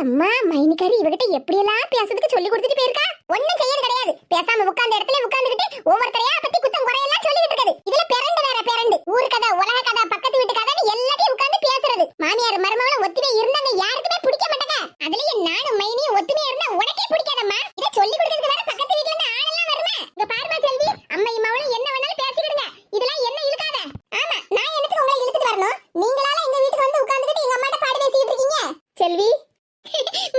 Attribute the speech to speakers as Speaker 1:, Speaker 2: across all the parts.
Speaker 1: அம்மா மைனிக்காரி இவகிட்ட எப்படியெல்லாம் பேசுறதுக்கு சொல்லி கொடுத்துட்டு போயிருக்கா? ஒண்ணும் செய்யறது கிடையாது. பேசாம உட்கார்ந்த இடத்துல உட்கார்ந்துகிட்டு ஒவ்வொருத்தரையா பத்தி குத்தம் குறையெல்லாம் சொல்லிட்டு இருக்குது. இதுல பிறண்டு வேற பிறண்டு ஊர் கதை உலக கதை பக்கத்து வீட்டு கதை எல்லாத்தையும் உட்கார்ந்து பேசுறது. மாமியார் மருமகளும் ஒத்துமை இருந்தாங்க. யாருக்குமே பிடிக்க மாட்டாங்க. அதுலயும் நானும் மைனி ஒத்துமையா இருந்தா உனக்கே பிடிக்காதம்மா இத சொல்லி கொடுக்கறதுக்கு வேற பக்கத்து வீட்ல இருந்து ஆளெல்லாம் வருமே இங்க பாருமா செல்வி அம்மா இம்மாவும் என்ன வேணாலும் பேசிக்கிடுங்க இதெல்லாம் என்ன இழுக்காத ஆமா நான் எனக்கு உங்களை இழுத்துட்டு வரணும் நீங்களால எங்க வீட்டுக்கு வந்து உட்கார்ந்துகிட்டு எங்க அம்மாட்ட பாடு பேசிக்கிட்டு இருக்கீங்க செல்வி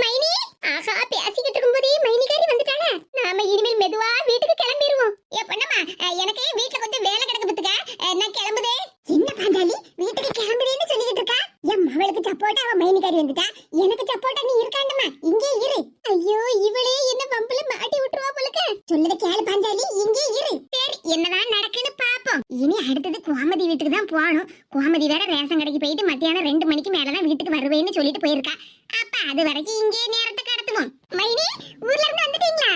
Speaker 1: மைனி ஆஹா பேசிக்கிட்டு இருக்கும்போதே மைனிகாரி வந்துட்டாங்க நாம இனிமேல் மெதுவா வீட்டுக்கு கிளம்பிடுவோம் ஏ பொண்ணம்மா அஹ், எனக்கு வீட்ல கொஞ்சம் வேலை கிடக்கு பத்துக்க அஹ், நான் கிளம்புதே என்ன பாஞ்சாலி வீட்டுக்கு கிளம்புறேன்னு சொல்லிக்கிட்டு இருக்கா என் மவளுக்கு சப்போர்ட்டா அவ மைனிகாரி வந்துட்டா எனக்கு சப்போர்ட்டா நீ இருக்காண்டம்மா இங்கே இரு ஐயோ இவளே என்ன பம்புல மாட்டி விட்டுருவா போலுக்கு சொல்லுத கேளு பாஞ்சாலி இங்கே இரு சரி என்னதான் நடக்குன்னு பாப்போம் இனி அடுத்தது கோமதி வீட்டுக்கு தான் போகணும் கோமதி வேற ரேஷன் கடைக்கு போயிட்டு மத்தியானம் ரெண்டு மணி மேலதான் வீட்டுக்கு வருவேன்னு சொல்லிட்டு போயிருக்கா அப்ப அது வரைக்கும் இங்கே நேரத்தை கடத்துவோம் மைனி ஊர்ல இருந்து வந்துட்டீங்களா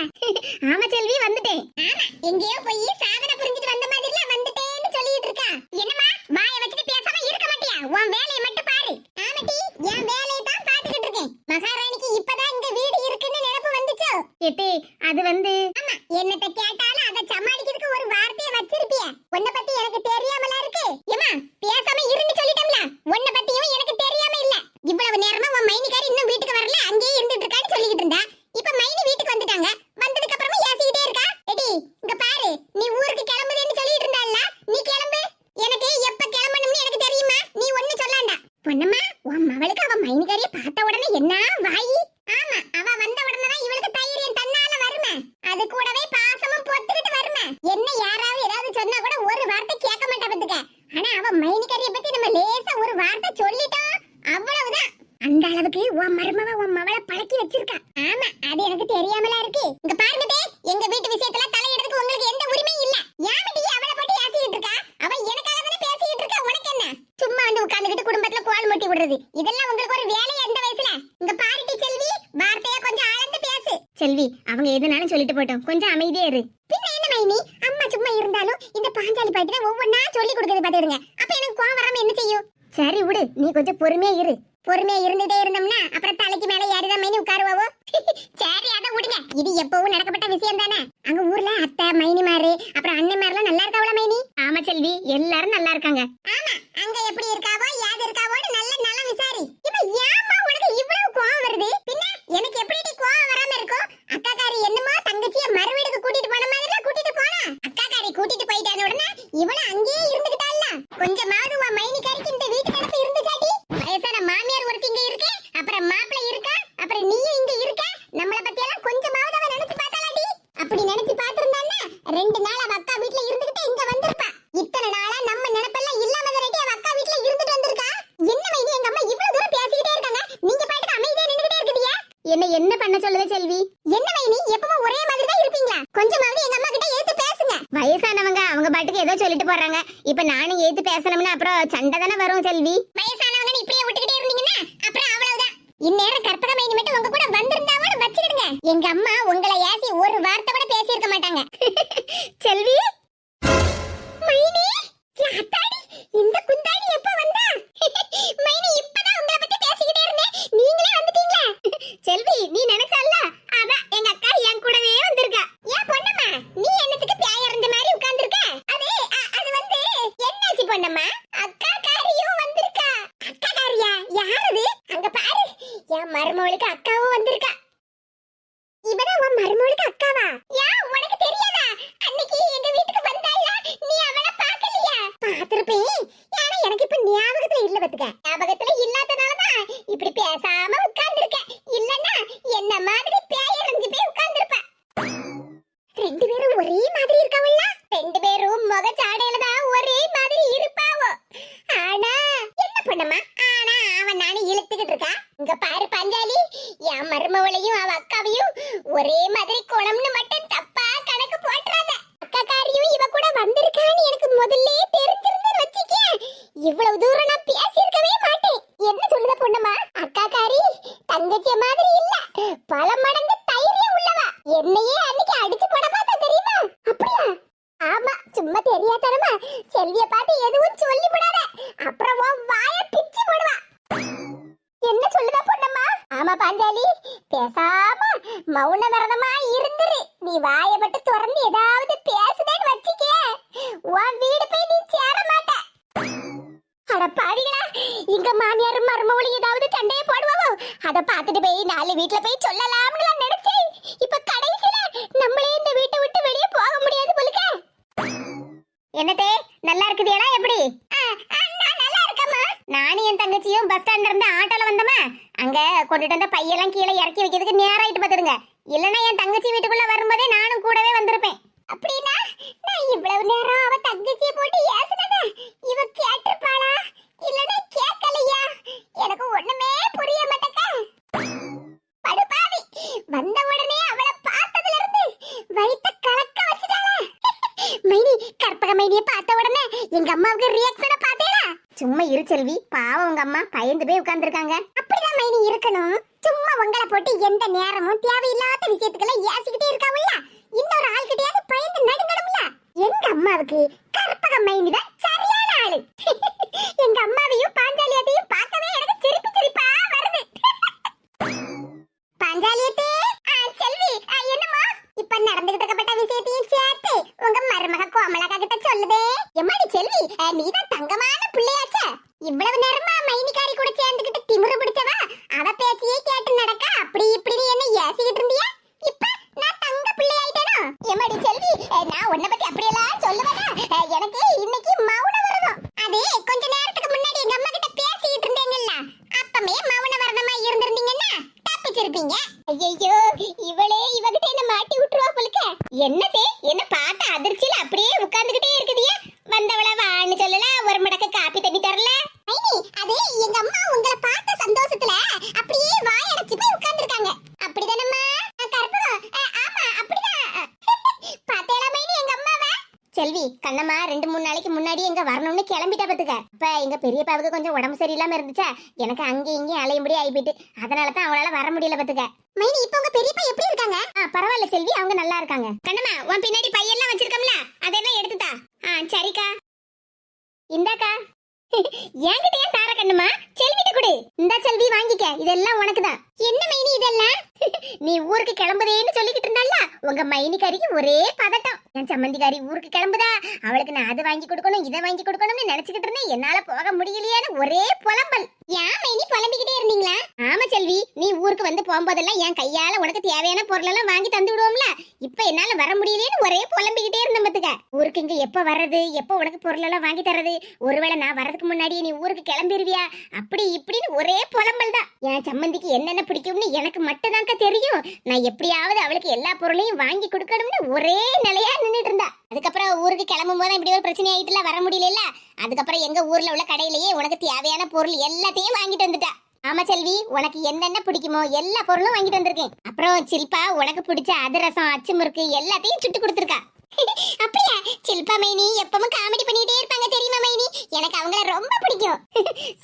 Speaker 1: ஆமா செல்வி வந்துட்டேன் ஆமா எங்கேயோ போய் சாதனை புரிஞ்சிட்டு வந்த மாதிரில வந்துட்டேன்னு சொல்லிட்டு இருக்கா என்னம்மா வாய வச்சுட்டு பேசாம இருக்க மாட்டியா உன் வேலையை மட்டும் பாரு ஆமாட்டி என் வேலையை தான் பாத்துக்கிட்டு இருக்கேன் மகாராணிக்கு இப்பதான் இங்க வீடு இருக்குன்னு நினைப்பு வந்துச்சோ எட்டி அது வந்து ஆமா என்னத்த கேட்டாலும் அதை சமாளிக்கிறதுக்கு ஒரு வார்த்தையை வச்சிருப்பிய உன்னை பத்தி எனக்கு தெரியாமல இருக்கு ஏமா பேசாம இருன்னு சொல்லிட்டோம்ல உன்னை பத்தியும் எனக்கு தெரியாம இல்ல இவ்வளவு நேரமா உன் மைனிக்காரி இன்னும் வீட்டுக்கு வரல அங்கேயே இருந்துட்டு இருக்கான்னு சொல்லிக்கிட்டு இருந்தா இப்ப மைனி வீட்டுக்கு வந்துட்டாங்க வந்ததுக்கு அப்புறமா ஏசிக்கிட்டே இருக்கா எடி இங்க பாரு நீ ஊருக்கு கிளம்புதேன்னு சொல்லிட்டு இருந்தால நீ கிளம்பு எனக்கு எப்ப கிளம்பணும்னு எனக்கு தெரியுமா நீ ஒண்ணு சொல்லாண்டா பொண்ணுமா உன் மவளுக்கு அவ மைனிக்காரிய பார்த்த உடனே என்ன வாயி ஆமா அவ வந்த உடனே தான் இவளுக்கு தைரியம் தன்னால வருமே அது கூடவே பாசமும் பொத்துக்கிட்டு வருமே என்ன யாராவது ஏதாவது சொன்னா கூட ஒரு வார்த்தை கேட்க மாட்டா பத்துக்க ஆனா அவ மைனிக்காரிய பத்தி நம்ம லேசா ஒரு வார்த்தை சொல்லிட்டோம் அவ்வளவுதான் அதுக்கு உன் மருமவ உன் மவள பழக்கி வச்சிருக்கா. ஆமா அது எனக்கு தெரியாமலா இருக்கு. இங்க பாருங்க தே, எங்க வீட்டு விஷயத்துல தலையிடறதுக்கு உங்களுக்கு எந்த உரிமையும் இல்ல. ஏமடி அவளை பத்தி பேசிக்கிட்டு இருக்கா? அவ எனக்காக தானே பேசிக்கிட்டு இருக்கா? உனக்கு என்ன? சும்மா வந்து உட்கார்ந்துகிட்டு குடும்பத்துல கோல் மூட்டி விடுறது. இதெல்லாம் உங்களுக்கு ஒரு வேலையா இந்த வயசுல? இங்க பாருட்டி செல்வி வார்த்தையா கொஞ்சம் ஆழ்ந்து பேசு. செல்வி அவங்க எதுனாலும் சொல்லிட்டு போட்டோம். கொஞ்சம் அமைதியா இரு. பின்ன என்ன மைனி? அம்மா சும்மா இருந்தாலும் இந்த பாஞ்சாலி பாட்டு ஒவ்வொன்னா சொல்லி கொடுக்கறது பாத்துடுங்க அப்ப எனக்கு கோவம் வராம என்ன செய்யும்? சரி விடு நீ கொஞ்சம் பொறுமையா இரு. பொறுமையா இருந்துட்டே இருந்தோம்னா அப்புறம் தலைக்கு மேல ஏறிதான் மைனி உட்காருவாவோ? சரி அதை விடுங்க. இது எப்பவும் நடக்கப்பட்ட விஷயம் தானே? அங்க ஊர்ல அத்தை மைனி மாறு அப்புறம் அண்ணன் அண்ணன்மாரெல்லாம் நல்லா இருக்காவல மைனி? ஆமா செல்வி எல்லாரும் நல்லா இருக்காங்க ஆமா அங்க எப்படி இருக்காவோ யாது இருக்காவோன்னு நல்ல நல்லா விசாரி இப்ப ஏமா உனக்கு இவ்வளவு கோவம் வருது பின்ன எனக்கு எப்படி கோவம் வராம இருக்கும் அக்காக்காரி என்னமோ தங்கச்சிய மறுவீடுக்கு கூட்டிட்டு போன மாதிரி கூட்டிட்டு போனா அக்காக்காரி கூட்டிட்டு போயிட்டான உடனே இவள அங்கேயே இருந்துகிட்டால கொஞ்சமாவது உன் மைனிக்காரிக்கு இந்த வீட்டு நடப்பு இருந்துச்சாடி வயசான மாமியார் ஒருத்தி இங்க இருக்கு அப்புறம் மாப்பிள்ளை இருக்கா அப்புறம் நீயும் இங்க இருக்க நம்மள பத்தி எல்லாம் கொஞ்சமாவது அவ நினைச்சு பார்த்தாளாடி அப்படி நினைச்சு பார்த்திருந்தான்னா ரெண்டு நாள் அவ அக்கா வீட்ல இருந்துகிட்டு இங்க வந்திருப்பா இத்தனை நாளா நம்ம நினைப்பெல்லாம் இல்லாம தானே அவ அக்கா வீட்ல இருந்துட்டு வந்திருக்கா என்ன மைனி எங்க அம்மா இவ்வளவு தூரம் பேசிக்கிட்டே இருக்காங்க நீங்க பாட்டுக்கு அமைதியா நின்னுகிட்டே இருக்கீங்க என்ன என்ன பண்ண சொல்லுது செல்வி என்ன மைனி எப்பவும் ஒரே மாதிரி தான் இருப்பீங்களா கொஞ்சமாவது எங்க அம்மா கிட்ட ஏத்து பேசுங்க வயசானவங்க அவங்க பாட்டுக்கு ஏதோ சொல்லிட்டு போறாங்க. இப்ப நானும் ஏத்து பேசணும்னா அப்புறம் சண்டை தானே வரும் செல்வி. வயசானவங்க இப்படியே விட்டுக்கிட்டே இருந்தீங்கன்னா அப்புறம் அவ்வளவுதான். இந்நேரம் கற்பக மைனி மட்டும் உங்க கூட வந்திருந்தாவோட வச்சிடுங்க எங்க அம்மா உங்களை ஏசி ஒரு வார்த்தை கூட பேசியிருக்க மாட்டாங்க. செல்வி? மைனி? இந்த குந்தாடி எப்ப வந்தா மைனி இப்பதான் உங்களை பத்தி பேசிக்கிட்டே இருந்தேன் நீங்களே வந்துட்டீங்களா செல்வி நீ நினைச்சல்ல அதான் எங்க அக்கா என் கூடவே வந்திருக்கா ஏன் பொண்ணம்மா நீ என்னத்துக்கு பியாய இருந்த மாதிரி உட்கார்ந்திருக்க அது அ- அது வந்து என்னாச்சு பொண்ணம்மா அக்கா காரியும் வந்திருக்கா அக்கா காரியா யாரது அங்க பாரு என் மருமவளுக்கு அக்காவும் வந்திருக்கா இவதான் உன் மருமவளுக்கு அக்காவா யா உனக்கு தெரியாதா அன்னைக்கு எங்க வீட்டுக்கு வந்தால நீ அவளை பார்க்கலையா பார்த்திருப்பேன் ஆனா எனக்கு இப்ப ஞாபகத்துல இல்ல பத்துக்க. ஞாபகத்துல இல்லாதனாலதான் இப்படி பேசாம உட்கார்ந்திருக்க. இல்லன்னா என்ன மாதிரி பேயறிஞ்சு போய் உட்கார்ந்திருப்ப. ரெண்டு பேரும் ஒரே மாதிரி இருக்காவல்ல? ரெண்டு பேரும் முகச்சாடையில தான் ஒரே மாதிரி இருப்பாவோ? ஆனா என்ன பண்ணமா? ஆனா அவன் நானே இழுத்துக்கிட்டு இருக்கா. இங்க பாரு பாரு என் மருமவளையும் அவ அக்காவையும் ஒரே மாதிரி குணம்னு மட்டும் தப்பா கணக்கு போட்டுறாத. அக்காக்காரியும் இவ கூட வந்திருக்கான்னு எனக்கு முதல்ல இவ்வளவு தூரம் நான் பேசியிருக்கவே மாட்டேன். என்ன சொல்லுத பொண்ணுமா? அக்காக்காரி தங்கச்சி மாதிரி இல்ல. பல மடங்கு தைரியம் உள்ளவா. என்னையே அன்னைக்கு அடிச்சு போட பார்த்தா தெரியுமா? அப்படியா? ஆமா சும்மா தெரியாதனமா செல்விய பார்த்து எதுவும் சொல்லி விடாத. அப்புறம் உன் வாய பிச்சு போடுவா. என்ன சொல்லுதா பொண்ணுமா? ஆமா பாஞ்சாலி. பேசாம மௌன விரதமா இருந்துரு. நீ வாய மட்டும் திறந்து ஏதாவது பேசுதேன்னு வச்சுக்கே. உன் வீடு போய் நீ சேர மாட்ட. அட பாவிகளா இங்க மாமியார் மருமவளி ஏதாவது சண்டையை போடுவாவோ? அத பார்த்துட்டு போய் நாலு வீட்ல போய் சொல்லலாம்னு நினைச்சேன் இப்ப கடைசியில நம்மளே இந்த வீட்டை விட்டு வெளியே போக முடியாது போலுக்க. என்னதே நல்லா இருக்குதியடா எப்படி? நல்லா இருக்கம்மா. நானும் என் தங்கச்சியும் பஸ் ஸ்டாண்ட்ல இருந்து ஆட்டோல வந்தோமா? அங்க கொண்டுட்டு வந்த பையெல்லாம் கீழே இறக்கி வைக்கிறதுக்கு நேராயிட்டு பாத்துடுங்க இல்லனா என் தங்கச்சி வீட்டுக்குள்ள வரும்போதே நானும் கூடவே வந்திருப்பேன் அப்படின்னா நான் இவ்வளவு நேரம் அவ தங்கச்சியை போட்டு ஏசுனத இவ கேட்டிருப்பாளா இல்லனா கேட்கலையா எனக்கு ஒண்ணுமே புரிய மாட்டேக்கா படுபாவி வந்த உடனே அவளை பார்த்ததுல இருந்து வயித்த கலக்க வச்சுட்டாளா மைனி கற்பக மைனிய பார்த்த உடனே எங்க அம்மாவுக்கு ரியாக்ஷனை பார்த்தேடா சும்மா இரு செல்வி பாவம் உங்க அம்மா பயந்து போய் உட்கார்ந்துருக்காங்க. அப்படிதான் மைனி இருக்கணும். சும்மா உங்களை போட்டு எந்த நேரமும் தேவையில்லாத விஷயத்துக்கெல்லாம் ஏசிக்கிட்டே இருக்காவுல்ல? இன்னொரு ஆள்கிட்டயாவது பயந்து நடுங்கணும்ல? எங்க அம்மாவுக்கு கற்பக மைனி தான் சரியான ஆளு. எங்க அம்மாவையும் பாஞ்சாலியத்தையும் பார்க்கவே எனக்கு சிரிப்பு சிரிப்பா வருது. பாஞ்சாலியத்தே செல்வி ஆ, என்னம்மா? இப்ப நடந்துகிட்டு இருக்கப்பட்ட விஷயத்தையும் சேர்த்து உங்க மருமக கோமலகா கிட்ட சொல்லுதே. எம்மாடி செல்வி நீதான் தங்கமான பிள்ளையாச்சே இவ்வளவு நேரமா மைனிகாரி கூட சேர்ந்துகிட்டு திமிரு பிடிச்சவா அவ பேச்சையே கேட்டு நடக்க அப்படி இப்படி என்ன ஏசிக்கிட்டு இருந்தியா இப்ப நான் தங்க பிள்ளை ஆயிட்டேனோ எம்மாடி செல்வி ஆ, நான் உன்னை பத்தி அப்படியெல்லாம் சொல்லுவேனா ஆ, எனக்கு இன்னைக்கு மௌன விரதம் அது கொஞ்ச நேரத்துக்கு முன்னாடி எங்க அம்மா கிட்ட பேசிக்கிட்டு இருந்தேங்கல்ல அப்பமே மௌன விரதமா இருந்திருந்தீங்கன்னா தப்பிச்சிருப்பீங்க ஐயோ இவளே இவகிட்ட என்ன மாட்டி விட்டுருவா போலுக்க. என்னதே என்ன பார்த்த அதிர்ச்சியில அப்படியே உட்கார்ந்துகிட்டே இருக்குதியா. வந்தவள வான்னு சொல்லல ஒரு மடக்கு செல்வி கண்ணம்மா ரெண்டு மூணு நாளைக்கு முன்னாடி எங்க வரணும்னு கிளம்பிட்டா பாத்துக்க. இப்ப எங்க பெரியப்பாவுக்கு கொஞ்சம் உடம்பு சரியில்லாம இருந்துச்சா? எனக்கு அங்கேயும் இங்கேயும் முடிய ஆயிப்பிட்டு அதனால தான் அவளால வர முடியல பாத்துக்க. மைனி இப்ப உங்க பெரியப்பா எப்படி இருக்காங்க? ஆ பரவாயில்ல செல்வி அவங்க நல்லா இருக்காங்க. கண்ணம்மா உன் பின்னாடி பையெல்லாம் வச்சிருக்கோம்ல அதெல்லாம் எடுத்துதா ஆ சரிக்கா. இந்தாக்கா. என்கிட்ட ஏன் தார கண்ணுமா செல்விட்ட கொடு. இந்தா செல்வி வாங்கிக்க. இதெல்லாம் உனக்கு தான் என்ன மைனி இதெல்லாம்? நீ ஊருக்கு கிளம்புதேன்னு சொல்லிக்கிட்டு இருந்தால உங்க மைனிக்காரிக்கு ஒரே பதட்டம். என் சம்மந்திக்காரி ஊருக்கு கிளம்புதா? அவளுக்கு நான் அதை வாங்கி கொடுக்கணும் இதை வாங்கி கொடுக்கணும்னு நினைச்சுக்கிட்டு இருந்தேன். என்னால போக முடியலையான்னு ஒரே புலம்பல். ஏன் மைனி புலம்பிக்கிட்டே இருந்தீங்களா? ஆமா செல்வி நீ ஊருக்கு வந்து போகும்போதெல்லாம் என் கையால உனக்கு தேவையான பொருள் எல்லாம் வாங்கி தந்து விடுவோம்ல? இப்ப என்னால வர முடியலையேன்னு ஒரே புலம்பிக்கிட்டே இருந்த மத்துக்க ஊருக்கு இங்க எப்ப வர்றது? எப்ப உனக்கு பொருள் எல்லாம் வாங்கி தர்றது ஒருவேளை நான் வரதுக்கு முன்னாடி நீ ஊருக்கு கிளம்பிடுவியா அப்படி இப்படின்னு ஒரே புலம்பல் தான். என் சம்மந்திக்கு என்னென்ன பிடிக்கும்னு எனக்கு மட்டும்தான்க்கா தெரியும். நான் எப்படியாவது அவளுக்கு எல்லா பொருளையும் வாங்கி கொடுக்கணும்னு ஒரே நிலையா நின்னுட்டு இருந்தா. அதுக்கப்புறம் ஊருக்கு கிளம்பும் போது இப்படி ஒரு பிரச்சனை ஆயிட்டுல வர முடியல அதுக்கப்புறம் எங்க ஊர்ல உள்ள கடையிலேயே உனக்கு தேவையான பொருள் எல்லாத்தையும் வாங்கிட்டு வந்துட்டா. ஆமா செல்வி உனக்கு என்னென்ன பிடிக்குமோ எல்லா பொருளும் வாங்கிட்டு வந்திருக்கேன். அப்புறம் சில்பா உனக்கு பிடிச்ச அதிரசம் அச்சுமுறுக்கு எல்லாத்தையும் சுட்டு கொடுத்துருக்கா. அப்படியா? சில்பா மைனி எப்பவும் காமெடி பண்ணிட்டே இருப்பாங்க தெரியுமா மைனி? எனக்கு அவங்கள ரொம்ப பிடிக்கும்.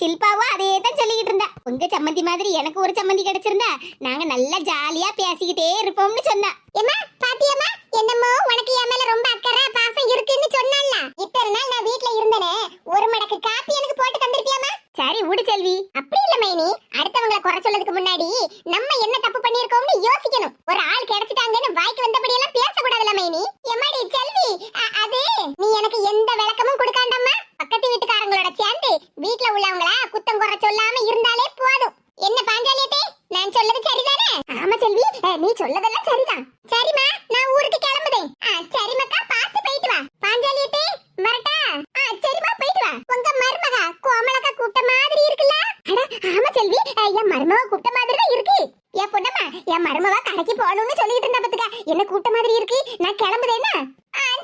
Speaker 1: சில்பாவும் அதே தான் சொல்லிக்கிட்டு இருந்தா. உங்க சம்மந்தி மாதிரி எனக்கு ஒரு சம்மந்தி கிடைச்சிருந்தா நாங்க நல்லா ஜாலியா பேசிக்கிட்டே இருப்போம்னு சொன்னா. ஏமா பாத்தியம்மா? என்னமோ உனக்கு என் மேல ரொம்ப அக்கறை பாசம் இருக்குன்னு சொன்னால இத்தனை நாள் நான் வீட்ல இருந்தனே ஒரு மடக்கு காப்பி எனக்கு போட்டு தந்திருப்பியாமா சரி விடு செல்வி அப்படி இல்ல மைனி அடுத்தவங்கள குறை சொல்லதுக்கு முன்னாடி நம்ம என்ன தப்பு பண்ணிருக்கோம்னு யோசிக்கணும் ஒரு ஆள் கிடைச்சிட்டாங்கன்னு வாய்க்கு வந்தபடி எல்லாம் பேசக்கூடாதுல மைனி எம்மாடி செல்வி அ- அது நீ எனக்கு எந்த விளக்கமும் கொடுக்காண்டம்மா பக்கத்து வீட்டுக்காரங்களோட சேர்ந்து வீட்ல உள்ளவங்கள குத்தம் குறை சொல்லாம இருந்தாலே போதும் என்ன பாஞ்சாலியத்தே நான் சொல்லது சரிதானே ஆமா செல்வி நீ சொல்லதெல்லாம் சரிதான். சரிம்மா நான் ஊருக்கு கிளம்புதேன். ஆ, சரி பார்த்து போயிட்டு வா. பாஞ்சாலியத்தே வரட்டா? ஆ, சரிம்மா போயிட்டு வா. உங்க மருமகா கோமலக்கா கூப்பிட்ட மாதிரி இருக்குல்ல? ஆமா செல்வி என் மருமக கூப்பிட்ட மாதிரி தான் இருக்கு. என் பொண்ணம்மா என் மருமவ கடைக்கு போகணும்னு சொல்லிட்டு இருந்தா பாத்துக்க. என்ன கூப்பிட்ட மாதிரி இருக்கு? நான் கிளம்புதேன்னா?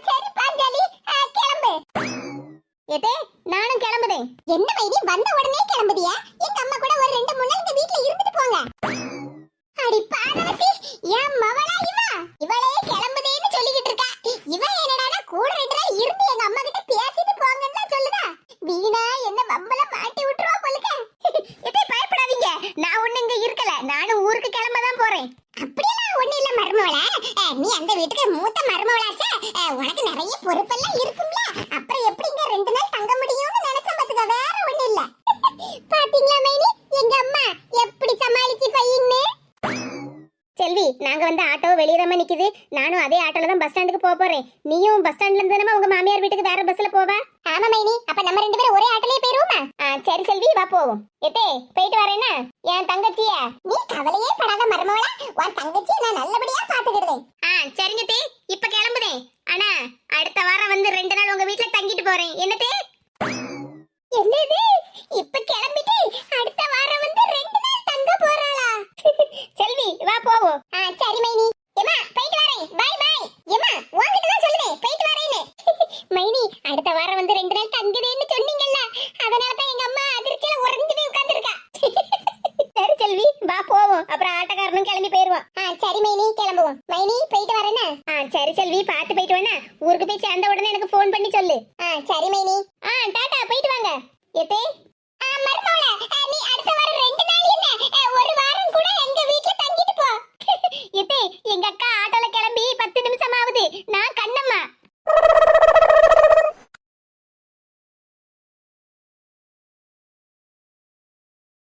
Speaker 1: சரி பாஞ்சாலி கிளம்பு. ஏதே நானும் கிளம்புதேன். என்ன மைனி வந்த உடனே கிளம்புதியா? எங்க அம்மா கூட ஒரு ரெண்டு மூணு நாள் இந்த வீட்டுல இருந்துட்டு போங்க. அடி பாதவத்தி என் மவளா இவ. இவளே கிளம்புதேன்னு சொல்லிக்கிட்டு இருக்கா. இவ என்னடா கூட ரெண்டு நாள் இருந்து எங்க அம்மா கிட்ட பேசிட்டு போங்கன்னா சொல்லுதா. வீணா என்ன வம்பல மாட்டி விட்டுருவா போலுக்க. எதை பயப்படாதீங்க. நான் ஒண்ணு இங்க இருக்கல. நானும் ஊருக்கு கிளம்ப தான் போறேன். அப்படியெல்லாம் ஒண்ணு இல்ல மருமவள. நீ அந்த வீட்டுக்கு மூத்த மருமவளாச்சே? உனக்கு நிறைய பொறுப்பெல்லாம் இருக்கும்ல. அப்புறம் எப்படிங்க ரெண்டு நாள் தங்க முடியும்? நாங்க வந்து ஆட்டோ வெளியே தான் நிக்குது. நானும் அதே ஆட்டோல தான் பஸ் ஸ்டாண்டுக்கு போக போறேன். நீயும் பஸ் ஸ்டாண்ட்ல இருந்து தானே உங்க மாமியார் வீட்டுக்கு வேற பஸ்ல போவ? ஆமா மைனி. அப்ப நம்ம ரெண்டு பேரும் ஒரே ஆட்டோலயே போயிருவோமா? சரி செல்வி வா போவோம். எத்தே போயிட்டு வரேன்னா என் தங்கச்சிய? நீ கவலையே படாத மருமவளா. உன் தங்கச்சியை நான் நல்லபடியா பாத்துக்கிடுவேன் ஆ சரிங்க தே. இப்ப கிளம்புதேன் ஆனா அடுத்த வாரம் வந்து ரெண்டு நாள் உங்க வீட்ல தங்கிட்டு போறேன். என்னதே என்னது? இப்ப கிளம்பிட்டு அடுத்த வாரம் வந்து ரெண்டு சேர்ந்த உடனே எனக்கு ஃபோன் பண்ணி சொல்லு. ஆ சரி மைனி. ஆ டாடா போயிட்டு வாங்க. எத்தே